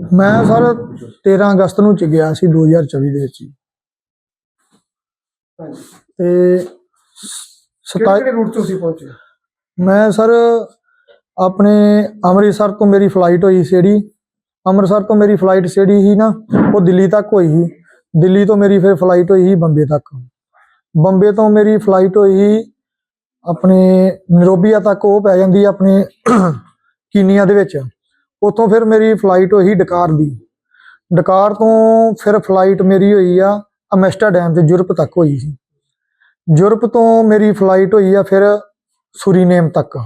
ਮੈਂ ਸਰ 13 ਅਗਸਤ ਨੂੰ ਚ ਗਿਆ ਸੀ 2024 ਦੇ ਵਿੱਚ ਹੀ। ਹਾਂਜੀ। ਤੇ ਕਿਹੜੇ 27 ਕਿਹੜੇ ਰੂਟ ਤੋਂ ਤੁਸੀਂ ਪਹੁੰਚੇ? ਮੈਂ ਸਰ ਆਪਣੇ ਅੰਮ੍ਰਿਤਸਰ ਤੋਂ ਮੇਰੀ ਫਲਾਈਟ ਹੋਈ ਸੀ ਜਿਹੜੀ। ਅੰਮ੍ਰਿਤਸਰ ਤੋਂ ਮੇਰੀ ਫਲਾਈਟ ਜਿਹੜੀ ਸੀ ਨਾ ਉਹ ਦਿੱਲੀ ਤੱਕ ਹੋਈ ਸੀ। ਦਿੱਲੀ ਤੋਂ ਮੇਰੀ ਫਿਰ ਫਲਾਈਟ ਹੋਈ ਸੀ ਬੰਬੇ ਤੱਕ। ਬੰਬੇ ਤੋਂ ਮੇਰੀ ਫਲਾਈਟ ਹੋਈ ਸੀ ਆਪਣੇ ਨਰੋਬੀਆ ਤੱਕ ਉਹ ਪੈ ਜਾਂਦੀ ਆਪਣੇ ਕੀਨੀਆ ਦੇ ਵਿੱਚ। ਉੱਥੋਂ ਫਿਰ ਮੇਰੀ ਫਲਾਈਟ ਹੋਈ ਡਕਾਰ ਦੀ। ਡਕਾਰ ਤੋਂ ਫਿਰ ਫਲਾਈਟ ਮੇਰੀ ਹੋਈ ਆ ਅਮੈਸਟਰਡੈਮ ਤੇ ਯੂਰਪ ਤੱਕ ਹੋਈ ਸੀ। ਯੂਰਪ ਤੋਂ ਮੇਰੀ ਫਲਾਈਟ ਹੋਈ ਆ ਫਿਰ ਸੁਰੀਨੇਮ ਤੱਕ।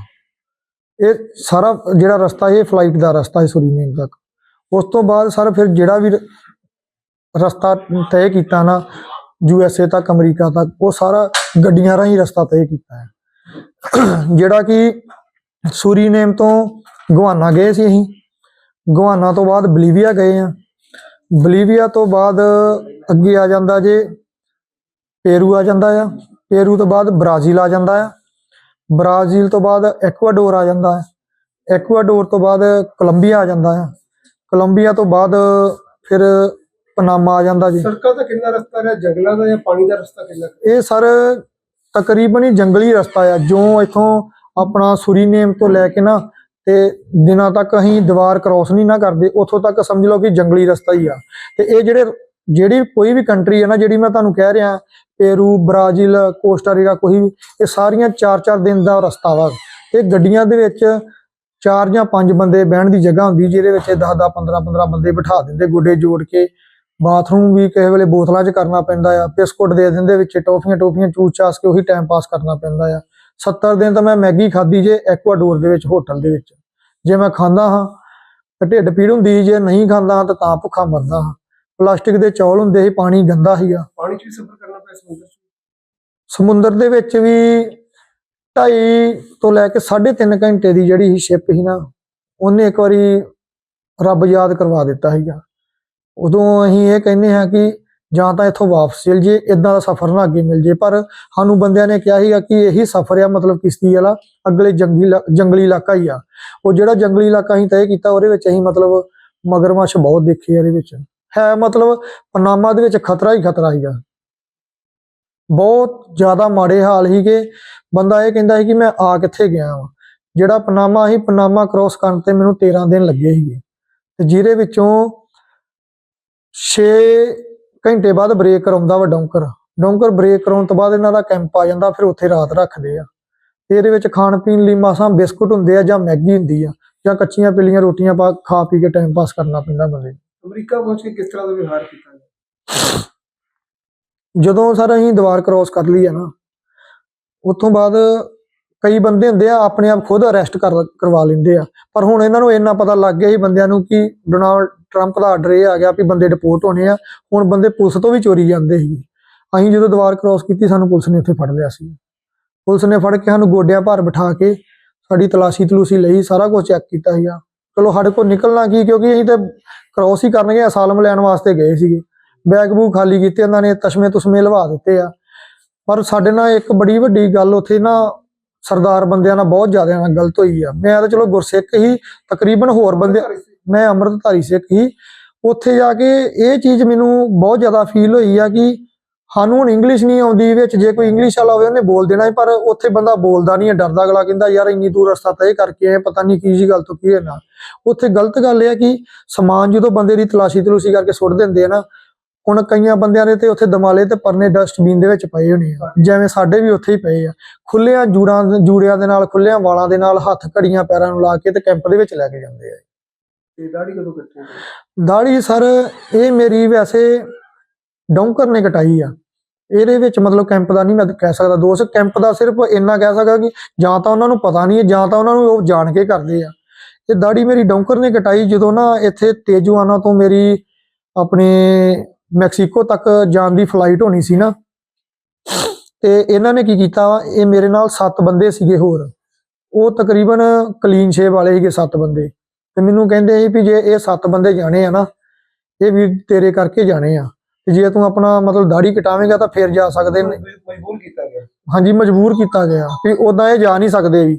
ਇਹ ਸਾਰਾ ਜਿਹੜਾ ਰਸਤਾ ਇਹ ਫਲਾਈਟ ਦਾ ਰਸਤਾ ਹੈ ਸੁਰੀਨੇਮ ਤੱਕ। ਉਸ ਤੋਂ ਬਾਅਦ ਸਰ ਫਿਰ ਜਿਹੜਾ ਵੀ ਰਸਤਾ ਤੈਅ ਕੀਤਾ ਨਾ ਯੂ ਐਸ ਏ ਤੱਕ, ਅਮਰੀਕਾ ਤੱਕ, ਉਹ ਸਾਰਾ ਗੱਡੀਆਂ ਰਾਹੀਂ ਰਸਤਾ ਤੈਅ ਕੀਤਾ ਹੈ। ਜਿਹੜਾ ਕਿ ਸੁਰੀਨੇਮ ਤੋਂ ਗਵਾਨਾ ਗਏ ਸੀ ਅਸੀਂ। ਗਵਾਨਾ ਤੋਂ ਬਾਅਦ ਬਲੀਵੀਆ ਗਏ ਆ। ਬਲੀਵੀਆ ਤੋਂ ਬਾਅਦ ਅੱਗੇ ਆ ਜਾਂਦਾ ਜੇ ਪੇਰੂ ਆ ਜਾਂਦਾ ਆ। ਪੇਰੂ ਤੋਂ ਬਾਅਦ ਬ੍ਰਾਜ਼ੀਲ ਆ ਜਾਂਦਾ ਆ। ਬ੍ਰਾਜ਼ੀਲ ਤੋਂ ਬਾਅਦ ਐਕਵਾਡੋਰ ਆ ਜਾਂਦਾ ਹੈ ਐਕਵਾਡੋਰ ਤੋਂ ਬਾਅਦ ਕੋਲੰਬੀਆ ਆ ਜਾਂਦਾ ਹੈ ਕੋਲੰਬੀਆ ਤੋਂ ਬਾਅਦ ਫਿਰ ਪਨਾਮਾ ਆ ਜਾਂਦਾ ਜੀ। ਸੜਕਾਂ ਦਾ ਕਿੰਨਾ ਰਸਤਾ ਹੈ ਜੰਗਲਾਂ ਦਾ ਜਾਂ ਪਾਣੀ ਦਾ ਰਸਤਾ ਕਿੰਨਾ? ਇਹ ਸਰ ਤਕਰੀਬਨ ਹੀ ਜੰਗਲੀ ਰਸਤਾ ਆ। ਜੋ ਇਥੋਂ ਆਪਣਾ ਸੁਰੀਨੇਮ ਤੋਂ ਲੈ ਕੇ ਨਾ ਤੇ ਦਿਨਾਂ ਤੱਕ ਅਸੀਂ ਦੀਵਾਰ ਕ੍ਰਾਸ ਨਹੀਂ ਨਾ ਕਰਦੇ, ਉੱਥੋਂ ਤੱਕ ਸਮਝ ਲਓ ਕਿ ਜੰਗਲੀ ਰਸਤਾ ਹੀ ਆ। ਤੇ ਇਹ ਜਿਹੜੇ, ਜਿਹੜੀ ਕੋਈ ਵੀ ਕੰਟਰੀ ਹੈ ਨਾ, ਜਿਹੜੀ ਮੈਂ ਤੁਹਾਨੂੰ ਕਹਿ ਰਿਹਾ ਪੇਰੂ ਬ੍ਰਾਜ਼ੀਲ ਕੋਸਟਾਰੀਕਾ ਕੋਈ ਵੀ, ਇਹ ਸਾਰੀਆਂ 4-4 ਦਿਨ ਦਾ ਰਸਤਾ ਵਾ। ਇਹ ਗੱਡੀਆਂ ਦੇ ਵਿੱਚ ਚਾਰ ਜਾਂ ਪੰਜ ਬੰਦੇ ਬਹਿਣ ਦੀ ਜਗ੍ਹਾ ਹੁੰਦੀ, ਜਿਹਦੇ ਵਿੱਚ 10-10 15-15 ਬੰਦੇ ਬਿਠਾ ਦਿੰਦੇ, ਗੋਡੇ ਜੋੜ ਕੇ। ਬਾਥਰੂਮ ਵੀ ਕਿਸੇ ਵੇਲੇ ਬੋਤਲਾਂ 'ਚ ਕਰਨਾ ਪੈਂਦਾ ਆ, ਬਿਸਕੁਟ ਦੇ ਦਿੰਦੇ ਵਿੱਚ ਟੋਫੀਆਂ ਟੋਫੀਆਂ ਚੂਸ ਚਾਸ ਕੇ ਉਹੀ ਟਾਈਮ ਪਾਸ ਕਰਨਾ ਪੈਂਦਾ ਆ। 70 ਦਿਨ ਤਾਂ ਮੈਂ ਮੈਗੀ ਖਾਧੀ ਜੇ ਐਕਵਾਡੋਰ ਦੇ ਵਿੱਚ ਹੋਟਲ ਦੇ ਵਿੱਚ। ਜੇ ਮੈਂ ਖਾਂਦਾ ਹਾਂ ਢਿੱਡ ਪੀੜ ਹੁੰਦੀ ਜੇ ਨਹੀਂ ਖਾਂਦਾ ਤਾਂ ਤਾਂ ਭੁੱਖਾ ਮਰਦਾ ਹਾਂ। ਪਲਾਸਟਿਕ ਦੇ ਚੌਲ ਹੁੰਦੇ ਸੀ ਪਾਣੀ ਗੰਦਾ ਸੀਗਾ। ਪਾਣੀ 'ਚ ਵੀ ਸਫ਼ਰ ਕਰਨਾ ਪਿਆ ਸਮੁੰਦਰ 'ਚ? ਸਮੁੰਦਰ ਦੇ ਵਿੱਚ ਵੀ 2.5 ਤੋਂ ਲੈ ਕੇ 3.5 ਘੰਟੇ ਦੀ ਜਿਹੜੀ ਸ਼ਿਪ ਸੀ ਨਾ ਉਹਨੇ ਇੱਕ ਵਾਰੀ ਰੱਬ ਯਾਦ ਕਰਵਾ ਦਿੱਤਾ ਸੀਗਾ। ਉਦੋਂ ਅਸੀਂ ਇਹ ਕਹਿੰਦੇ ਹਾਂ ਕਿ ਜਾਂ ਤਾਂ ਇੱਥੋਂ ਵਾਪਸ ਚਲ ਜੇ ਇਦਾਂ ਦਾ ਸਫ਼ਰ ਨਾ ਅੱਗੇ ਮਿਲ ਜੇ ਪਰ ਸਾਨੂੰ ਬੰਦਿਆਂ ਨੇ ਕਿਹਾ ਸੀਗਾ ਕਿ ਇਹੀ ਸਫ਼ਰ ਆ, ਮਤਲਬ ਕਿਸ਼ਤੀ ਵਾਲਾ, ਅਗਲੇ ਜੰਗਲੀ ਜੰਗਲੀ ਇਲਾਕਾ ਹੀ ਆ। ਉਹ ਜਿਹੜਾ ਜੰਗਲੀ ਇਲਾਕਾ ਅਸੀਂ ਤੈਅ ਕੀਤਾ, ਉਹਦੇ ਵਿੱਚ ਅਸੀਂ ਮਤਲਬ ਮਗਰਮੱਛ ਬਹੁਤ ਦੇਖੇ ਆ ਇਹਦੇ ਵਿੱਚ। ਹੈ ਮਤਲਬ ਪਨਾਮਾ ਦੇ ਵਿੱਚ ਖਤਰਾ ਹੀ ਖਤਰਾ ਸੀਗਾ। ਬਹੁਤ ਜ਼ਿਆਦਾ ਮਾੜੇ ਹਾਲ ਸੀਗੇ। ਬੰਦਾ ਇਹ ਕਹਿੰਦਾ ਸੀ ਕਿ ਮੈਂ ਆ ਕਿੱਥੇ ਗਿਆ ਵਾਂ। ਜਿਹੜਾ ਪਨਾਮਾ ਸੀ, ਪਨਾਮਾ ਕ੍ਰੋਸ ਕਰਨ ਤੇ ਮੈਨੂੰ 13 ਦਿਨ ਲੱਗੇ ਸੀਗੇ। ਤੇ ਜਿਹਦੇ ਵਿੱਚੋਂ 6 ਘੰਟੇ ਬਾਅਦ ਬ੍ਰੇਕ ਕਰਾਉਂਦਾ ਵਾ ਡੌਂਕਰ। ਡੌਂਕਰ ਬ੍ਰੇਕ ਕਰਾਉਣ ਤੋਂ ਬਾਅਦ ਇਹਨਾਂ ਦਾ ਕੈਂਪ ਆ ਜਾਂਦਾ ਫਿਰ ਉੱਥੇ ਰਾਤ ਰੱਖਦੇ ਆ। ਤੇ ਇਹਦੇ ਵਿੱਚ ਖਾਣ ਪੀਣ ਲਈ ਮਾਸਾਂ ਬਿਸਕੁਟ ਹੁੰਦੇ ਆ ਜਾਂ ਮੈਗੀ ਹੁੰਦੀ ਆ ਜਾਂ ਕੱਚੀਆਂ ਪਿੱਲੀਆਂ ਰੋਟੀਆਂ ਪਾ ਖਾ ਪੀ ਕੇ ਟਾਈਮ ਪਾਸ ਕਰਨਾ ਪੈਂਦਾ ਬੰਦੇ ਨੂੰ। ਅਮਰੀਕਾ ਪਹੁੰਚ ਕੇ ਕਿਸ ਤਰ੍ਹਾਂ ਦਾ ਵਿਵਹਾਰ ਕੀਤਾ? ਜਦੋਂ ਸਰ ਅਸੀਂ ਦੀਵਾਰ ਕ੍ਰੋਸ ਕਰ ਲਈ ਆ ਨਾ ਉੱਥੋਂ ਬਾਅਦ ਕਈ ਬੰਦੇ ਹੁੰਦੇ ਆ ਆਪਣੇ ਆਪ ਖੁਦ ਅਰੈਸਟ ਕਰ ਕਰਵਾ ਲੈਂਦੇ ਆ। ਪਰ ਹੁਣ ਇਹਨਾਂ ਨੂੰ ਇੰਨਾ ਪਤਾ ਲੱਗ ਗਿਆ ਸੀ ਬੰਦਿਆਂ ਨੂੰ ਕਿ ਡੋਨਾਲਡ ਟਰੰਪ ਦਾ ਆਰਡਰ ਇਹ ਆ ਗਿਆ ਵੀ ਬੰਦੇ ਡਿਪੋਰਟ ਹੋਣੇ ਆ, ਹੁਣ ਬੰਦੇ ਪੁਲਿਸ ਤੋਂ ਵੀ ਚੋਰੀ ਜਾਂਦੇ ਸੀ ਅਸੀਂ ਜਦੋਂ ਦੀਵਾਰ ਕ੍ਰੋਸ ਕੀਤੀ, ਸਾਨੂੰ ਪੁਲਿਸ ਨੇ ਉੱਥੇ ਫੜ ਲਿਆ ਸੀ। ਪੁਲਿਸ ਨੇ ਫੜ ਕੇ ਸਾਨੂੰ ਗੋਡਿਆਂ ਭਾਰ ਬਿਠਾ ਕੇ ਸਾਡੀ ਤਲਾਸ਼ੀ ਤਲੂਸੀ ਲਈ, ਸਾਰਾ ਕੁਝ ਚੈੱਕ ਕੀਤਾ ਸੀਗਾ ਚਲੋ ਸਾਡੇ ਕੋਲ ਨਿਕਲਣਾ ਕੀ, ਕਿਉਂਕਿ ਅਸੀਂ ਤੇ ਕ੍ਰੋਸ ਹੀ ਕਰਨਗੇ ਅਸਾਲਮ ਲੈਣ ਵਾਸਤੇ ਗਏ ਸੀਗੇ। ਬੈਗ ਬੂਗ ਖਾਲੀ ਕੀਤੇ ਉਹਨਾਂ ਨੇ ਤਸ਼ਮੇ ਤੁਸਮੇ ਲਵਾ ਦਿੱਤੇ ਆ। ਪਰ ਸਾਡੇ ਨਾਲ ਇੱਕ ਬੜੀ ਵੱਡੀ ਗੱਲ, ਉੱਥੇ ਨਾ ਸਰਦਾਰ ਬੰਦਿਆਂ ਨਾਲ ਬਹੁਤ ਜ਼ਿਆਦਾ ਨਾਲ ਗਲਤ ਹੋਈ ਆ। ਮੈਂ ਤਾਂ ਚਲੋ ਗੁਰਸਿੱਖ ਹੀ, ਤਕਰੀਬਨ ਹੋਰ ਬੰਦੇ ਮੈਂ ਅੰਮ੍ਰਿਤਧਾਰੀ ਸਿੱਖ ਹੀ ਉੱਥੇ ਜਾ ਕੇ ਇਹ ਚੀਜ਼ ਮੈਨੂੰ ਬਹੁਤ ਜ਼ਿਆਦਾ ਫੀਲ ਹੋਈ ਆ ਕਿ ਸਾਨੂੰ ਹੁਣ ਇੰਗਲਿਸ਼ ਨਹੀਂ ਆਉਂਦੀ ਵਿੱਚ, ਜੇ ਕੋਈ ਇੰਗਲਿਸ਼ ਵਾਲਾ ਹੋਵੇ ਉਹਨੇ ਬੋਲ ਦੇਣਾ ਪਰ ਉੱਥੇ ਬੰਦਾ ਬੋਲਦਾ ਨਹੀਂ ਹੈ ਡਰਦਾ ਅਗਲਾ ਕਹਿੰਦਾ, ਯਾਰ ਇੰਨੀ ਦੂਰ ਰਸਤਾ ਤੈਅ ਕਰਕੇ ਆਏ ਪਤਾ ਨਹੀਂ ਕੀ ਜੀ ਗੱਲ ਤੋਂ ਕੀ ਹੈ ਨਾ। ਉੱਥੇ ਗਲਤ ਗੱਲ ਇਹ ਆ ਕਿ ਸਮਾਨ ਜਦੋਂ ਬੰਦੇ ਦੀ ਤਲਾਸ਼ੀ ਤਲੂਸ਼ੀ ਕਰਕੇ ਸੁੱਟ ਦਿੰਦੇ ਆ ਨਾ, ਹੁਣ ਕਈਆਂ ਬੰਦਿਆਂ ਦੇ ਤੇ ਉੱਥੇ ਦਮਾਲੇ ਤੇ ਪਰਨੇ ਡਸਟਬਿਨ ਦੇ ਵਿੱਚ ਪਏ ਹੋਣੇ ਆ, ਜਿਵੇਂ ਸਾਡੇ ਵੀ ਉੱਥੇ ਹੀ ਪਏ ਆ। ਖੁੱਲਿਆਂ ਜੂੜਾਂ, ਜੂੜਿਆਂ ਦੇ ਨਾਲ ਖੁੱਲਿਆਂ ਵਾਲਾਂ ਦੇ ਨਾਲ ਹੱਥ ਘੜੀਆਂ ਪੈਰਾਂ ਨੂੰ ਲਾ ਕੇ ਤੇ ਕੈਂਪ ਦੇ ਵਿੱਚ ਲੈ ਕੇ ਜਾਂਦੇ ਆ। ਤੇ ਦਾੜੀ ਕਦੋਂ ਕੱਟੀ ਦਾੜੀ ਸਰ, ਇਹ ਮੇਰੀ ਵੈਸੇ ਡੌਂਕਰ ਨੇ ਕਟਾਈ ਆ। ਇਹਦੇ ਵਿੱਚ ਮਤਲਬ ਕੈਂਪ ਦਾ ਨਹੀਂ ਮੈਂ ਕਹਿ ਸਕਦਾ ਦੋਸਤ ਕੈਂਪ ਦਾ ਸਿਰਫ ਇੰਨਾ ਕਹਿ ਸਕਦਾ ਕਿ ਜਾਂ ਤਾਂ ਉਹਨਾਂ ਨੂੰ ਪਤਾ ਨਹੀਂ ਹੈ, ਜਾਂ ਤਾਂ ਉਹਨਾਂ ਨੂੰ ਉਹ ਜਾਣ ਕੇ ਕਰਦੇ ਆ। ਇਹ ਦਾੜੀ ਮੇਰੀ ਡੌਂਕਰ ਨੇ ਕਟਾਈ ਜਦੋਂ ਨਾ ਇੱਥੇ ਤੇਜੂਆਨਾ ਤੋਂ ਮੇਰੀ ਆਪਣੇ ਮੈਕਸੀਕੋ ਤੱਕ ਜਾਣ ਦੀ ਫਲਾਈਟ ਹੋਣੀ ਸੀ ਨਾ। ਤੇ ਇਹਨਾਂ ਨੇ ਕੀ ਕੀਤਾ, ਇਹ ਮੇਰੇ ਨਾਲ 7 ਬੰਦੇ ਸੀਗੇ ਹੋਰ। ਉਹ ਤਕਰੀਬਨ ਕਲੀਨ ਸ਼ੇਵ ਵਾਲੇ ਸੀਗੇ 7 ਬੰਦੇ। ਤੇ ਮੈਨੂੰ ਕਹਿੰਦੇ ਸੀ ਵੀ ਜੇ ਇਹ 7 ਬੰਦੇ ਜਾਣੇ ਆ ਨਾ ਇਹ ਵੀ ਤੇਰੇ ਕਰਕੇ ਜਾਣੇ ਆ। ਤੇ ਜੇ ਤੂੰ ਆਪਣਾ ਮਤਲਬ ਦਾੜੀ ਕਟਾਵੇਂਗਾ ਤਾਂ ਫਿਰ ਜਾ ਸਕਦੇ ਨੇ। ਮਜਬੂਰ ਕੀਤਾ ਗਿਆ। ਹਾਂਜੀ ਮਜਬੂਰ ਕੀਤਾ ਗਿਆ। ਵੀ ਉਦਾਂ ਇਹ ਜਾ ਨਹੀਂ ਸਕਦੇ ਵੀ।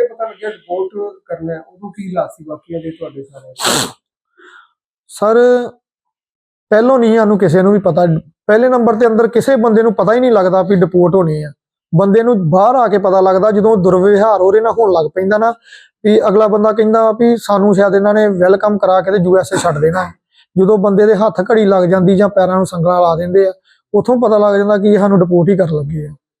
ਜਦੋਂ ਇਹ ਪਤਾ ਲੱਗਿਆ ਰਿਪੋਰਟ ਕਰਨਾ ਹੈ, ਉਦੋਂ ਕੀ ਹਾਲਾਤ ਸੀ? ਬਾਕੀਆਂ ਦੇ ਤੁਹਾਡੇ ਸਾਰੇ ਸਰ ਪਹਿਲੋਂ ਨਹੀਂ ਸਾਨੂੰ ਕਿਸੇ ਨੂੰ ਵੀ ਪਤਾ। ਪਹਿਲੇ ਨੰਬਰ ਤੇ ਅੰਦਰ ਕਿਸੇ ਬੰਦੇ ਨੂੰ ਪਤਾ ਹੀ ਨਹੀਂ ਲੱਗਦਾ ਵੀ ਡਿਪੋਰਟ ਹੋਣੇ ਆ। ਬੰਦੇ ਨੂੰ ਬਾਹਰ ਆ ਕੇ ਪਤਾ ਲੱਗਦਾ ਜਦੋਂ ਦੁਰਵਿਵਹਾਰ ਉਹਦੇ ਨਾਲ ਹੋਣ ਲੱਗ ਪੈਂਦਾ ਨਾ ਵੀ ਅਗਲਾ ਬੰਦਾ ਕਹਿੰਦਾ ਵੀ ਸਾਨੂੰ ਸ਼ਾਇਦ ਇਹਨਾਂ ਨੇ ਵੈਲਕਮ ਕਰਾ ਕੇ ਤੇ ਯੂਐਸਏ ਛੱਡ ਦੇਣਾ। ਜਦੋਂ ਬੰਦੇ ਦੇ ਹੱਥ ਘੜੀ ਲੱਗ ਜਾਂਦੀ ਜਾਂ ਪੈਰਾਂ ਨੂੰ ਸੰਗਲਾਂ ਲਾ ਦਿੰਦੇ ਆ ਉਥੋਂ ਪਤਾ ਲੱਗ ਜਾਂਦਾ ਕਿ ਇਹ ਸਾਨੂੰ ਡਿਪੋਰਟ ਹੀ ਕਰਨ ਲੱਗੇ ਆ।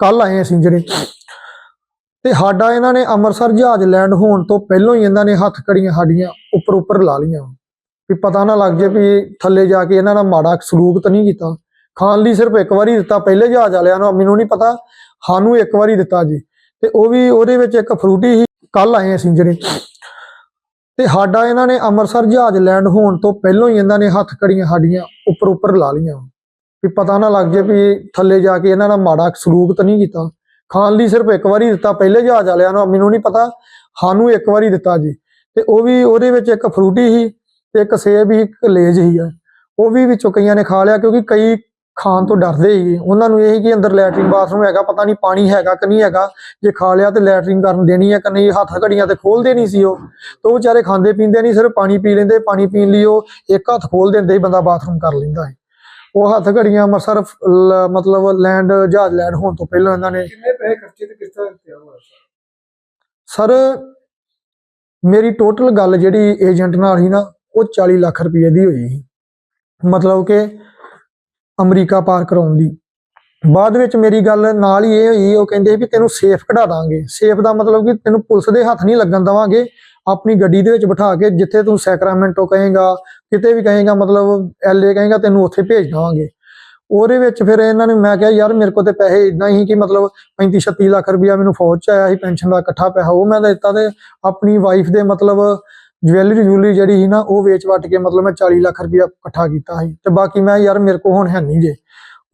ਕੱਲ ਆਏ ਅਸੀਂ ਜਿਹੜੇ। ਤੇ ਸਾਡਾ ਇਹਨਾਂ ਨੇ ਅੰਮ੍ਰਿਤਸਰ ਜਹਾਜ਼ ਲੈਂਡ ਹੋਣ ਤੋਂ ਪਹਿਲਾਂ ਹੀ ਇਹਨਾਂ ਨੇ ਹੱਥ ਘੜੀਆਂ ਸਾਡੀਆਂ ਉੱਪਰ ਉੱਪਰ ਲਾ ਲੀਆਂ ਵੀ ਪਤਾ ਨਾ ਲੱਗ ਜੇ ਵੀ ਥੱਲੇ ਜਾ ਕੇ ਇਹਨਾਂ ਨਾਲ ਮਾੜਾ ਸਲੂਕ ਤਾਂ ਨਹੀਂ ਕੀਤਾ। ਖਾਣ ਲਈ ਸਿਰਫ ਇੱਕ ਵਾਰੀ ਦਿੱਤਾ, ਪਹਿਲੇ ਜਹਾਜ਼ ਵਾਲਿਆਂ ਨੂੰ, ਮੈਨੂੰ ਨਹੀਂ ਪਤਾ, ਸਾਨੂੰ ਇੱਕ ਵਾਰੀ ਦਿੱਤਾ ਜੀ। ਤੇ ਉਹ ਵੀ ਉਹਦੇ ਵਿੱਚ ਇੱਕ ਫਰੂਟੀ ਸੀ ਕੱਲ ਆਏ ਅਸੀਂ ਜਿਹੜੇ। ਤੇ ਸਾਡਾ ਇਹਨਾਂ ਨੇ ਅੰਮ੍ਰਿਤਸਰ ਜਹਾਜ਼ ਲੈਂਡ ਹੋਣ ਤੋਂ ਪਹਿਲਾਂ ਹੀ ਇਹਨਾਂ ਨੇ ਹੱਥ ਘੜੀਆਂ ਸਾਡੀਆਂ ਉੱਪਰ ਉੱਪਰ ਲਾ ਲੀਆਂ ਵੀ ਪਤਾ ਨਾ ਲੱਗ ਜੇ ਵੀ ਥੱਲੇ ਜਾ ਕੇ ਇਹਨਾਂ ਨਾਲ ਮਾੜਾ ਸਲੂਕ ਤਾਂ ਨਹੀਂ ਕੀਤਾ। ਖਾਣ ਲਈ ਸਿਰਫ ਇੱਕ ਵਾਰੀ ਦਿੱਤਾ, ਪਹਿਲੇ ਜਹਾਜ਼ ਵਾਲਿਆਂ ਨੂੰ, ਮੈਨੂੰ ਨਹੀਂ ਪਤਾ, ਸਾਨੂੰ ਇੱਕ ਵਾਰੀ ਦਿੱਤਾ ਜੀ। ਤੇ ਉਹ ਵੀ ਉਹਦੇ ਵਿੱਚ ਇੱਕ ਫਰੂਟੀ ਸੀ ਤੇ ਇੱਕ ਸੇਬ ਹੀ ਇੱਕ ਲੇਜ ਸੀ। ਆ ਉਹ ਵੀ ਵਿੱਚੋਂ ਕਈਆਂ ਨੇ ਖਾ ਲਿਆ ਕਿਉਂਕਿ ਕਈ ਖਾਣ ਤੋਂ ਡਰਦੇ ਸੀ। ਉਹਨਾਂ ਨੂੰ ਇਹ ਸੀ ਕਿ ਅੰਦਰ ਲੈਟਰਿੰਗ ਬਾਥਰੂਮ ਹੈਗਾ, ਪਤਾ ਨਹੀਂ ਪਾਣੀ ਹੈਗਾ ਕਿ ਨਹੀਂ ਹੈਗਾ, ਜੇ ਖਾ ਲਿਆ ਤੇ ਲੈਟਰਿੰਗ ਕਰਨ ਦੇਣੀ ਹੈ ਕਿ ਨਹੀਂ, ਹੱਥ ਘੜੀਆਂ ਤੇ ਖੋਲਦੇ ਨਹੀਂ ਸੀ ਉਹ। ਤੇ ਉਹ ਵਿਚਾਰੇ ਖਾਂਦੇ ਪੀਂਦੇ ਨਹੀਂ, ਸਿਰਫ ਪਾਣੀ ਪੀ ਲੈਂਦੇ, ਪਾਣੀ ਪੀਣ ਲਈ ਉਹ ਇੱਕ ਹੱਥ ਖੋਲ ਦਿੰਦੇ ਹੀ ਬੰਦਾ ਬਾਥਰੂਮ ਕਰ ਲੈਂਦਾ ਹੈ ਉਹ ਹੱਥ ਘੜੀਆਂ ਅੰਮ੍ਰਿਤਸਰ ਮਤਲਬ ਲੈਂਡ ਜਹਾਜ਼ ਲੈਂਡ ਹੋਣ ਤੋਂ ਪਹਿਲਾਂ ਇਹਨਾਂ ਨੇ। ਕਿੰਨੇ ਪੈਸੇ ਖਰਚੇ ਤੇ ਕਿਸ ਤਰ੍ਹਾਂ ਦਿੱਤੇ ਸਰ ਮੇਰੀ ਟੋਟਲ ਗੱਲ ਜਿਹੜੀ ਏਜੰਟ ਨਾਲ ਸੀ ਨਾ ਉਹ 40 ਲੱਖ ਰੁਪਏ ਦੀ ਹੋਈ ਸੀ। ਮਤਲਬ ਕਿ ਅਮਰੀਕਾ ਪਾਰ ਕਰਾਉਣ ਦੀ। ਬਾਅਦ ਵਿੱਚ ਮੇਰੀ ਗੱਲ ਨਾਲ ਹੀ ਇਹ ਹੋਈ ਉਹ ਕਹਿੰਦੇ ਵੀ ਤੈਨੂੰ ਸੇਫ ਕਢਾ ਦਾਂਗੇ। ਸੇਫ ਦਾ ਮਤਲਬ ਕਿ ਤੈਨੂੰ ਪੁਲਿਸ ਦੇ ਹੱਥ ਨਹੀਂ ਲੱਗਣ ਦਵਾਂਗੇ। ਆਪਣੀ ਗੱਡੀ ਦੇ ਵਿੱਚ ਬਿਠਾ ਕੇ ਜਿੱਥੇ ਤੂੰ ਸੈਕਰਾਮੈਂਟੋ ਕਹੇਗਾ, ਕਿਤੇ ਵੀ ਕਹੇਗਾ, ਮਤਲਬ ਐਲਏ ਕਹੇਗਾ, ਤੈਨੂੰ ਉੱਥੇ ਭੇਜ ਦਵਾਂਗੇ। ਉਹਦੇ ਵਿੱਚ ਫਿਰ ਇਹਨਾਂ ਨੇ ਮੈਂ ਕਿਹਾ, ਯਾਰ ਮੇਰੇ ਕੋਲ ਤੇ ਪੈਸੇ ਇਦਾਂ ਹੀ ਕਿ ਮਤਲਬ 35 36 ਲੱਖ ਰੁਪਇਆ ਮੈਨੂੰ ਫੌਜ ਚ ਆਇਆ ਸੀ, ਪੈਨਸ਼ਨ ਦਾ ਇਕੱਠਾ ਪੈਸਾ ਉਹ ਮੈਂ ਦਿੱਤਾ ਤੇ ਆਪਣੀ ਵਾਈਫ ਦੇ ਮਤਲਬ ਜਵੈਲਰੀ ਜੂਲੀ ਜਿਹੜੀ ਸੀ ਨਾ, ਉਹ ਵੇਚ ਵਟ ਕੇ ਮਤਲਬ ਮੈਂ 40 ਲੱਖ ਰੁਪਇਆ ਇਕੱਠਾ ਕੀਤਾ ਸੀ। ਤੇ ਬਾਕੀ ਮੈਂ ਯਾਰ ਮੇਰੇ ਕੋਲ ਹੁਣ ਹੈ ਨਹੀਂ ਜੇ।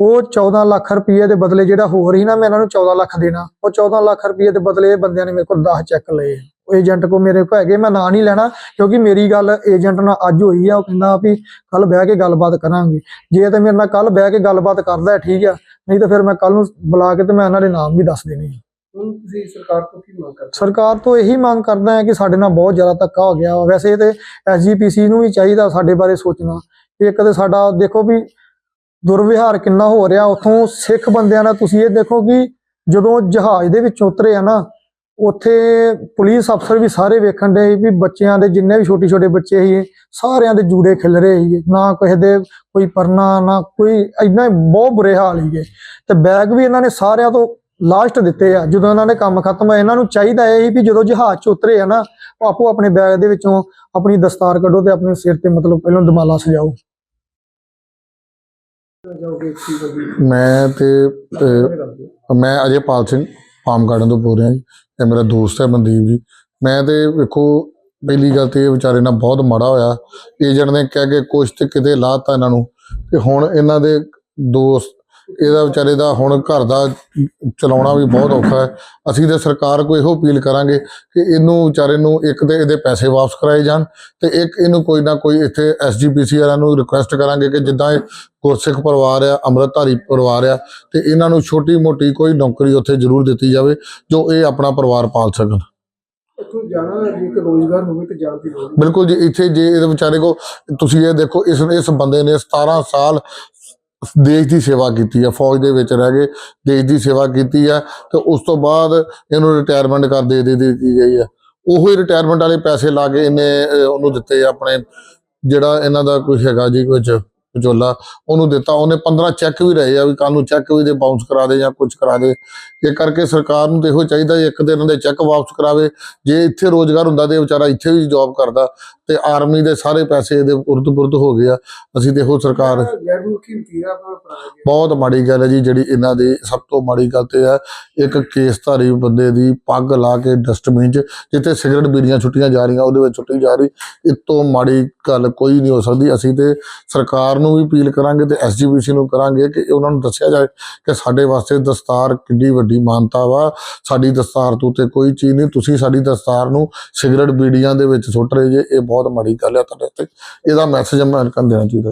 ਉਹ 14 ਲੱਖ ਰੁਪਏ ਦੇ ਬਦਲੇ ਜਿਹੜਾ ਹੋਰ ਸੀ ਨਾ, ਮੈਂ ਇਹਨਾਂ ਨੂੰ 14 ਲੱਖ ਦੇਣਾ। ਉਹ 14 ਲੱਖ ਰੁਪਏ ਦੇ ਬਦਲੇ ਬੰਦਿਆਂ ਨੇ ਮੇਰੇ ਕੋਲ 10 ਚੈੱਕ ਲਏ। ਏਜੰਟ ਕੋ ਮੇਰੇ ਕੋਲ ਹੈਗੇ ਮੈਂ ਨਾਂ ਨਹੀਂ ਲੈਣਾ ਕਿਉਂਕਿ ਮੇਰੀ ਗੱਲ ਏਜੰਟ ਨਾਲ ਅੱਜ ਹੋਈ ਆ ਉਹ ਕਹਿੰਦਾ ਵੀ ਕੱਲ ਬਹਿ ਕੇ ਗੱਲਬਾਤ ਕਰਾਂਗੇ। ਜੇ ਤੇ ਮੇਰੇ ਨਾਲ ਕੱਲ ਬਹਿ ਕੇ ਗੱਲਬਾਤ ਕਰਦਾ ਠੀਕ ਆ ਨਹੀਂ ਤਾਂ ਫਿਰ ਮੈਂ ਕੱਲ ਨੂੰ ਬੁਲਾ ਕੇ ਤੇ ਮੈਂ ਇਹਨਾਂ ਦੇ ਨਾਮ ਵੀ ਦੱਸ ਦੇਣੇ ਆ। ਹੁਣ ਤੁਸੀਂ ਸਰਕਾਰ ਤੋਂ ਕੀ ਮੰਗ ਕਰਦੇ ਸਰਕਾਰ ਤੋਂ ਇਹੀ ਮੰਗ ਕਰਦਾ ਹੈ ਕਿ ਸਾਡੇ ਨਾਲ ਬਹੁਤ ਜ਼ਿਆਦਾ ਧੱਕਾ ਹੋ ਗਿਆ। ਵੈਸੇ ਤੇ ਐਸਜੀਪੀਸੀ ਨੂੰ ਵੀ ਚਾਹੀਦਾ ਸਾਡੇ ਬਾਰੇ ਸੋਚਣਾ ਕਿ ਇੱਕ ਤੇ ਸਾਡਾ ਦੇਖੋ ਵੀ ਦੁਰਵਿਹਾਰ ਕਿੰਨਾ ਹੋ ਰਿਹਾ ਉਥੋਂ ਸਿੱਖ ਬੰਦਿਆਂ ਨਾਲ ਤੁਸੀਂ ਇਹ ਦੇਖੋ ਕਿ ਜਦੋਂ ਜਹਾਜ਼ ਦੇ ਵਿੱਚ ਉਤਰੇ ਆ ਨਾ ਉੱਥੇ ਪੁਲਿਸ ਅਫਸਰ ਵੀ ਸਾਰੇ ਵੇਖਣ ਦੇ ਵੀ ਬੱਚਿਆਂ ਦੇ ਜਿੰਨੇ ਵੀ ਛੋਟੇ ਛੋਟੇ ਬੱਚੇ ਸੀ ਸਾਰਿਆਂ ਦੇ ਜੂੜੇ ਖਿਲ ਰਹੇ ਸੀ ਨਾ ਕਿਸੇ ਦੇ ਕੋਈ ਪਰਨਾ, ਨਾ ਕੋਈ ਇਦਾਂ ਬਹੁਤ ਬੁਰੇ ਹਾਲ ਸੀਗੇ। ਤੇ ਬੈਗ ਵੀ ਇਹਨਾਂ ਨੇ ਸਾਰਿਆਂ ਤੋਂ ਲਾਸਟ ਦਿੱਤੇ ਆ। ਜਦੋਂ ਇਹਨਾਂ ਨੇ ਕੰਮ ਖਤਮ ਹੋਇਆ ਇਹਨਾਂ ਨੂੰ ਚਾਹੀਦਾ ਇਹ ਸੀ ਵੀ ਜਦੋਂ ਜਹਾਜ਼ 'ਚ ਉਤਰੇ ਆ ਨਾ ਆਪੋ ਆਪਣੇ ਬੈਗ ਦੇ ਵਿੱਚੋਂ ਆਪਣੀ ਦਸਤਾਰ ਕੱਢੋ ਤੇ ਆਪਣੇ ਸਿਰ ਤੇ ਮਤਲਬ ਪਹਿਲਾਂ ਦਮਾਲਾ ਸਜਾਓ। ਮੈਂ ਤੇ ਮੈਂ ਅਜੇ ਪਾਲ ਸਿੰਘ। ਫਾਰਮ ਗਾਰਡਨ ਤੋਂ ਬੋਲ ਰਿਹਾ ਜੀ ਇਹ ਮੇਰਾ ਦੋਸਤ ਹੈ ਮਨਦੀਪ ਜੀ। ਮੈਂ ਤੇ ਵੇਖੋ, ਪਹਿਲੀ ਗੱਲ ਤੇ ਇਹ ਵਿਚਾਰੇ ਨਾਲ ਬਹੁਤ ਮਾੜਾ ਹੋਇਆ। ਏਜੰਟ ਨੇ ਕਹਿ ਕੇ ਕੁਛ ਤੇ ਕਿਤੇ ਲਾਤਾ ਇਹਨਾਂ ਨੂੰ। ਤੇ ਹੁਣ ਇਹਨਾਂ ਦੇ ਦੋਸਤ ਇਹਦਾ ਵਿਚਾਰੇ ਦਾ ਹੁਣ ਘਰ ਦਾ ਚਲਾਉਣਾ ਵੀ ਬਹੁਤ ਔਖਾ ਹੈ ਅਸੀਂ ਤੇ ਸਰਕਾਰ ਕੋ ਇਹੋ ਅਪੀਲ ਕਰਾਂਗੇ ਕਿ ਇਹਨੂੰ ਵਿਚਾਰੇ ਨੂੰ ਇੱਕ ਤੇ ਇਹਦੇ ਪੈਸੇ ਵਾਪਸ ਕਰਾਏ ਜਾਣ ਤੇ ਇੱਕ ਇਹਨੂੰ ਕੋਈ ਨਾ ਕੋਈ ਇੱਥੇ ਐਸਜੀਪੀਸੀ ਵਾਲਿਆਂ ਨੂੰ ਰਿਕੁਐਸਟ ਕਰਾਂਗੇ ਕਿ ਜਿੱਦਾਂ ਇਹ ਗੁਰਸਿੱਖ ਪਰਿਵਾਰ ਆ ਅੰਮ੍ਰਿਤਧਾਰੀ ਪਰਿਵਾਰ ਆ ਤੇ ਇਹਨਾਂ ਨੂੰ ਛੋਟੀ ਮੋਟੀ ਕੋਈ ਨੌਕਰੀ ਉੱਥੇ ਜ਼ਰੂਰ ਦਿੱਤੀ ਜਾਵੇ ਜੋ ਇਹ ਆਪਣਾ ਪਰਿਵਾਰ ਪਾਲ ਸਕਣ ਇੱਥੋਂ ਜਾਣਾ ਜੇ ਕਿ ਰੋਜ਼ਗਾਰ ਹੋਵੇ ਤੇ ਜਾਣ ਦੀ ਲੋੜ ਨਹੀਂ। ਬਿਲਕੁਲ ਜੀ ਇੱਥੇ ਜੇ ਇਹਦੇ ਵਿਚਾਰੇ ਕੋ ਤੁਸੀਂ ਇਹ ਦੇਖੋ ਇਸ ਇਸ ਬੰਦੇ ਨੇ 17 ਸਾਲ ਦੇਸ਼ ਦੀ ਸੇਵਾ ਕੀਤੀ ਹੈ ਫੌਜ ਦੇ ਵਿੱਚ ਰਹਿ ਕੇ ਦੇਸ਼ ਦੀ ਸੇਵਾ ਕੀਤੀ ਹੈ ਤੇ ਉਸ ਤੋਂ ਬਾਅਦ ਇਹਨੂੰ ਰਿਟਾਇਰਮੈਂਟ ਕਰ ਦੇ ਦੇ ਦਿੱਤੀ ਗਈ ਹੈ ਉਹੋ ਹੀ ਰਿਟਾਇਰਮੈਂਟ ਵਾਲੇ ਪੈਸੇ ਲਾ ਕੇ ਇਹਨੇ ਉਹਨੂੰ ਦਿੱਤੇ ਆਪਣੇ ਜਿਹੜਾ ਇਹਨਾਂ ਦਾ ਕੋਈ ਹੈਗਾ ਜੀ ਕੁਝ ਵਿਚੋਲਾ, ਉਹਨੂੰ ਦਿੱਤਾ। ਉਹਨੇ 15 ਚੈੱਕ ਵੀ ਰਹੇ ਆ ਵੀ ਕੱਲ ਨੂੰ ਚੈੱਕ ਵੀ ਦੇ ਬਾਉਂਸ ਕਰਾ ਦੇ ਜਾਂ ਕੁਝ ਕਰਾ ਦੇ। ਇਹ ਕਰਕੇ ਸਰਕਾਰ ਨੂੰ ਤੇ ਇਹੋ ਚਾਹੀਦਾ ਇੱਕ ਦਿਨ ਦੇ ਚੈੱਕ ਵਾਪਸ ਕਰਾਵੇ। ਜੇ ਇੱਥੇ ਰੋਜ਼ਗਾਰ ਹੁੰਦਾ ਤੇ ਵਿਚਾਰਾ ਇੱਥੇ ਵੀ ਜੌਬ ਕਰਦਾ। ਤੇ ਆਰਮੀ ਦੇ ਸਾਰੇ ਪੈਸੇ ਇਹਦੇ ਉਰਦ ਪੁਰਦ ਹੋ ਗਏ ਆ। ਅਸੀਂ ਦੇਖੋ ਸਰਕਾਰ ਬਹੁਤ ਮਾੜੀ ਗੱਲ ਹੈ ਜੀ ਜਿਹੜੀ ਇਹਨਾਂ ਦੀ ਸਭ ਤੋਂ ਮਾੜੀ ਗੱਲ ਤੇ ਹੈ। ਇੱਕ ਕੇਸਧਾਰੀ ਬੰਦੇ ਦੀ ਪੱਗ ਲਾ ਕੇ ਡਸਟਬਿਨ 'ਚ ਜਿੱਥੇ ਸਿਗਰਟ ਬੀੜੀਆਂ ਛੁੱਟੀਆਂ ਜਾ ਰਹੀਆਂ ਉਹਦੇ ਵਿੱਚ ਛੁੱਟੀ ਜਾ ਰਹੀ। ਇਸ ਤੋਂ ਮਾੜੀ ਗੱਲ ਕੋਈ ਨਹੀਂ ਹੋ ਸਕਦੀ। ਅਸੀਂ ਤੇ ਸਰਕਾਰ ਨੂੰ ਵੀ ਅਪੀਲ ਕਰਾਂਗੇ ਤੇ ਐਸਜੀਪੀਸੀ ਨੂੰ ਕਰਾਂਗੇ ਕਿ ਉਹਨਾਂ ਨੂੰ ਦੱਸਿਆ ਜਾਏ ਕਿ ਸਾਡੇ ਵਾਸਤੇ ਦਸਤਾਰ ਕਿੰਨੀ ਵੱਡੀ ਮਾਨਤਾ ਵਾ। ਸਾਡੀ ਦਸਤਾਰ ਤੋਂ ਤੇ ਕੋਈ ਚੀਜ਼ ਨਹੀਂ। ਤੁਸੀਂ ਸਾਡੀ ਦਸਤਾਰ ਨੂੰ ਸਿਗਰਟ ਬੀੜੀਆਂ ਦੇ ਵਿੱਚ ਸੁੱਟ ਰਹੇ ਜੇ ਇਹ ਬਹੁਤ ਮਾੜੀ ਗੱਲ ਹੈ ਤੁਹਾਡੇ ਤੇ ਇਹਦਾ ਮੈਸੇਜ ਅਮਰੀਕਨ ਦੇਣਾ ਚਾਹੀਦਾ।